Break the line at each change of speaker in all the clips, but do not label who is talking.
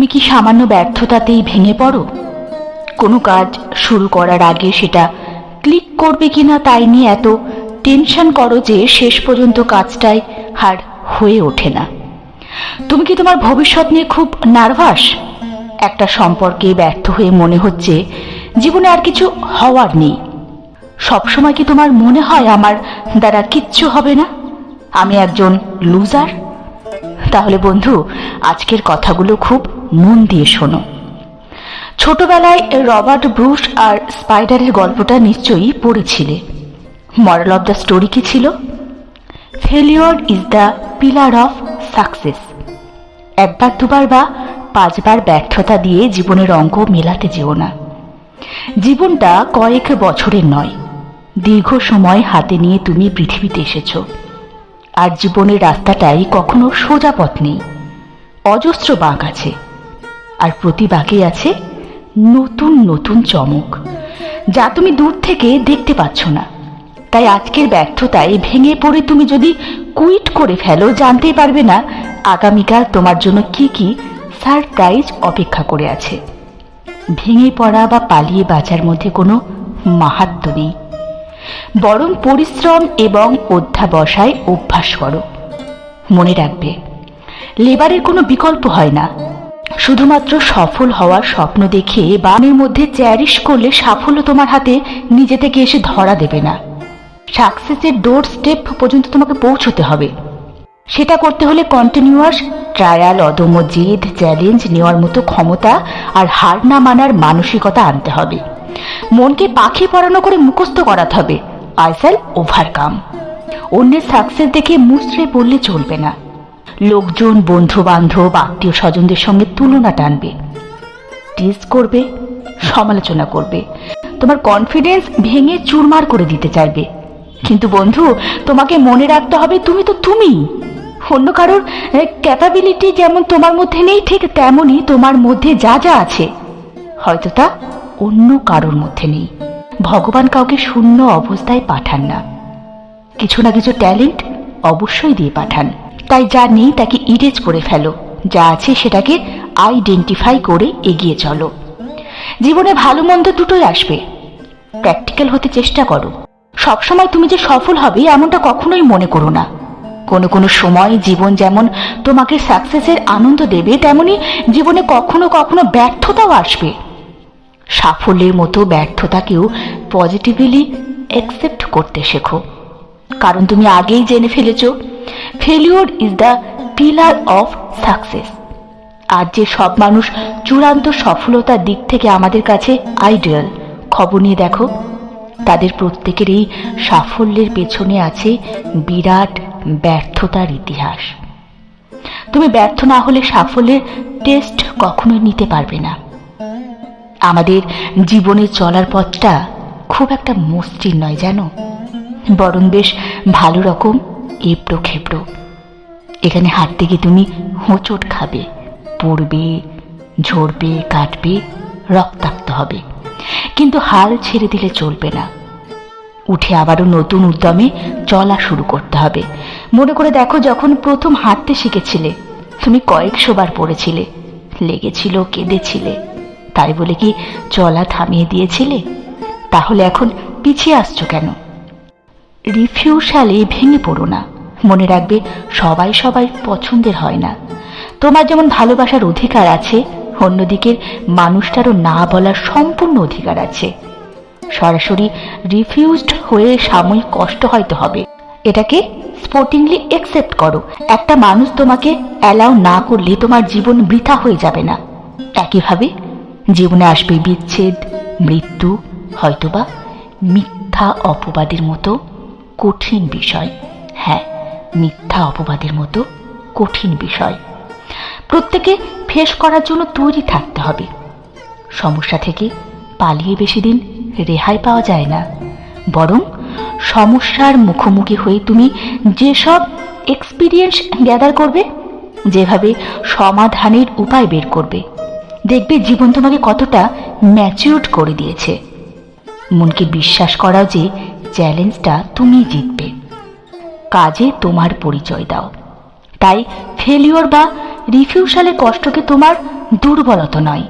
তুমি কি সামান্য ব্যর্থতাতেই ভেঙে পড়ো? কোনো কাজ শুরু করার আগে সেটা ক্লিক করবে কিনা তাই নিয়ে এত টেনশন করো যে শেষ পর্যন্ত কাজটাই আর হয়ে ওঠে না। তুমি কি তোমার ভবিষ্যৎ নিয়ে খুব নার্ভাস? একটা সম্পর্কে ব্যর্থ হয়ে মনে হচ্ছে জীবনে আর কিছু হওয়ার নেই। সবসময় কি তোমার মনে হয় আমার দ্বারা কিচ্ছু হবে না? আমি একজন লুজার তাহলে বন্ধু, আজকের কথাগুলো খুব মন দিয়ে শোনো। ছোটবেলায় রবার্ট ব্রুশ আর স্পাইডারের গল্পটা নিশ্চয়ই পড়েছিলে। মরাল অফ দ্য স্টোরি কি ছিল? Failure is the pillar of success. একবার, দুবার বা পাঁচবার ব্যর্থতা দিয়ে জীবনের অঙ্ক মেলাতে যেও না। জীবনটা কয়েক বছরের নয়। দীর্ঘ সময় হাতে নিয়ে তুমি পৃথিবীতে এসেছ। আর জীবনের রাস্তাটাই কখনো সোজা পথ নেই। অজস্র বাঁক আছে, আর প্রতি বাঁকে আছে নতুন নতুন চমক, যা তুমি দূর থেকে দেখতে পাচ্ছ না। তাই আজকের ব্যর্থতায় ভেঙে পড়ে তুমি যদি কুইট করে ফেলো জানতেই পারবে না আগামীকাল তোমার জন্য কি কি সারপ্রাইজ অপেক্ষা করে আছে। ভেঙে পড়া বা পালিয়ে বাঁচার মধ্যে কোনো মাহাত্ম নেই। বরং পরিশ্রম এবং অধ্যাবসায় অভ্যাস করো। মনে রাখবে, লেবারের কোনো বিকল্প হয় না। শুধুমাত্র সফল হওয়ার স্বপ্ন দেখে বানের মধ্যে চ্যারিশ করলে সাফল্য তোমার হাতে নিজে থেকে এসে ধরা দেবে না। সাকসেসের ডোর স্টেপ পর্যন্ত তোমাকে পৌঁছতে হবে। সেটা করতে হলে কন্টিনিউয়াস ট্রায়াল অদম্য জেদ চ্যালেঞ্জ নেওয়ার মতো ক্ষমতা আর হার না মানার মানসিকতা আনতে হবে। মনকে পাখি পড়ানো করে মুখস্থ করাতে হবে। I shall overcome. অন্যের সাকসেস দেখে মুচড়ে পড়লে চলবে না। লোকজন বন্ধু বান্ধব আত্মীয় স্বজনদের সঙ্গে তুলনা টানবে। টিজ করবে, সমালোচনা করবে। তোমার কনফিডেন্স ভেঙে চুরমার করে দিতে চাইবে। কিন্তু বন্ধু, তোমাকে মনে রাখতে হবে তুমি তো তুমি। অন্য কারোর ক্যাপাবিলিটি যেমন তোমার মধ্যে নেই, ঠিক তেমনই তোমার মধ্যে যা যা আছে। হয়তো তা অন্য কারোর মধ্যে নেই। ভগবান কাউকে শূন্য অবস্থায় পাঠান না। কিছু না কিছু ট্যালেন্ট অবশ্যই দিয়ে পাঠান। তাই যা নেই তাকে ইরেজ করে ফেলো। যা আছে সেটাকে আইডেন্টিফাই করে এগিয়ে চলো। জীবনে ভালো মন্দ দুটোই আসবে। প্র্যাকটিক্যাল হতে চেষ্টা করো। সবসময় তুমি যে সফল হবে এমনটা কখনোই মনে করো না। কোনো কোনো সময় জীবন যেমন তোমাকে সাকসেসের আনন্দ দেবে, তেমনি জীবনে কখনো কখনো ব্যর্থতাও আসবে। সাফল্যের মতো ব্যর্থতাকেও পজিটিভলি অ্যাকসেপ্ট করতে শেখো। কারণ তুমি আগেই জেনে ফেলেছ failure is the pillar of success আর যে সব মানুষ চূড়ান্ত সফলতার দিক থেকে আমাদের কাছে আইডিয়াল খবর নিয়ে দেখো, তাদের প্রত্যেকের এই সাফল্যের পেছনে আছে বিরাট ব্যর্থতার ইতিহাস। তুমি ব্যর্থ না হলে সাফল্যের টেস্ট কখনোই নিতে পারবে না। আমাদের জীবনে চলার পথটা খুব একটা মসৃণ নয়, জানো? বরং বেশ ভালো রকম এবড়ো খেবড়ো। এখানে হাঁটতে গিয়ে তুমি হোঁচট খাবে, পড়বে, ঝরবে, কাটবে, রক্তাক্ত হবে। কিন্তু হাল ছেড়ে দিলে চলবে না। উঠে আবারও নতুন উদ্যমে চলা শুরু করতে হবে। মনে করে দেখো, যখন প্রথম হাঁটতে শিখেছিলে, তুমি কয়েকশো বার পড়েছিলে, লেগেছিল, কেঁদেছিলে। তাই বলে কি চলা থামিয়ে দিয়েছিলে? তাহলে এখন পিছিয়ে আসছো কেন? রিফিউশালে ভেঙে পড়ো না। মনে রাখবে সবাই সবাই পছন্দের হয় না। তোমার যেমন ভালোবাসার অধিকার আছে, অন্যদিকের মানুষটারও না বলার সম্পূর্ণ অধিকার আছে। সরাসরি রিফিউজড হয়ে সাময়িক কষ্ট হয়তো হবে। এটাকে স্পোর্টিংলি একসেপ্ট করো। একটা মানুষ তোমাকে অ্যালাউ না করলে তোমার জীবন বৃথা হয়ে যাবে না। একইভাবে জীবনে আসবে বিচ্ছেদ, মৃত্যু, হয়তোবা মিথ্যা অপবাদের মতো কঠিন বিষয়। হ্যাঁ মিথ্যা অপবাদের মতো কঠিন বিষয়। প্রত্যেকে ফেস করার জন্য তৈরি থাকতে হবে। সমস্যা থেকে পালিয়ে বেশি দিন রেহাই পাওয়া যায় না। বরং সমস্যার মুখোমুখি হয়ে তুমি যেসব এক্সপিরিয়েন্স গ্যাদার করবে, যেভাবে সমাধানের উপায় বের করবে দেখবে জীবন তোমাকে কতটা ম্যাচিউরড করে দিয়েছে। মনকে বিশ্বাস করাও যে চ্যালেঞ্জটা তুমি জিতবে। কাজে তোমার পরিচয় দাও। তাই ফেলিওর বা রিফিউশালের কষ্টকে তোমার দুর্বলতা নয়,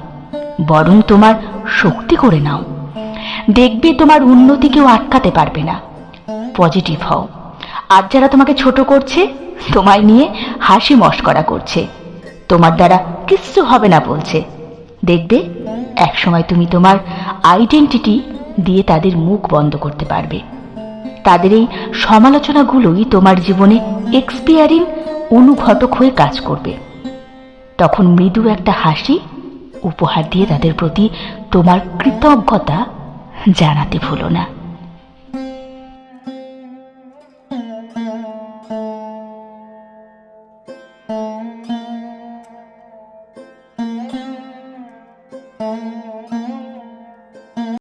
বরং তোমার শক্তি করে নাও। দেখবে তোমার উন্নতি কেউ আটকাতে পারবে না। পজিটিভ হও। আর যারা তোমাকে ছোট করছে, তোমায় নিয়ে হাসি মস্করা করছে। তোমার দ্বারা কিচ্ছু হবে না বলছে। দেখবে, একসময় তুমি তোমার আইডেন্টিটি দিয়ে তাদের মুখ বন্ধ করতে পারবে। তাদের এই সমালোচনাগুলোই তোমার জীবনে এক্সপিয়ারিং অনুঘটক হয়ে কাজ করবে। তখন মৃদু একটা হাসি উপহার দিয়ে তাদের প্রতি তোমার কৃতজ্ঞতা জানাতে ভুলো না।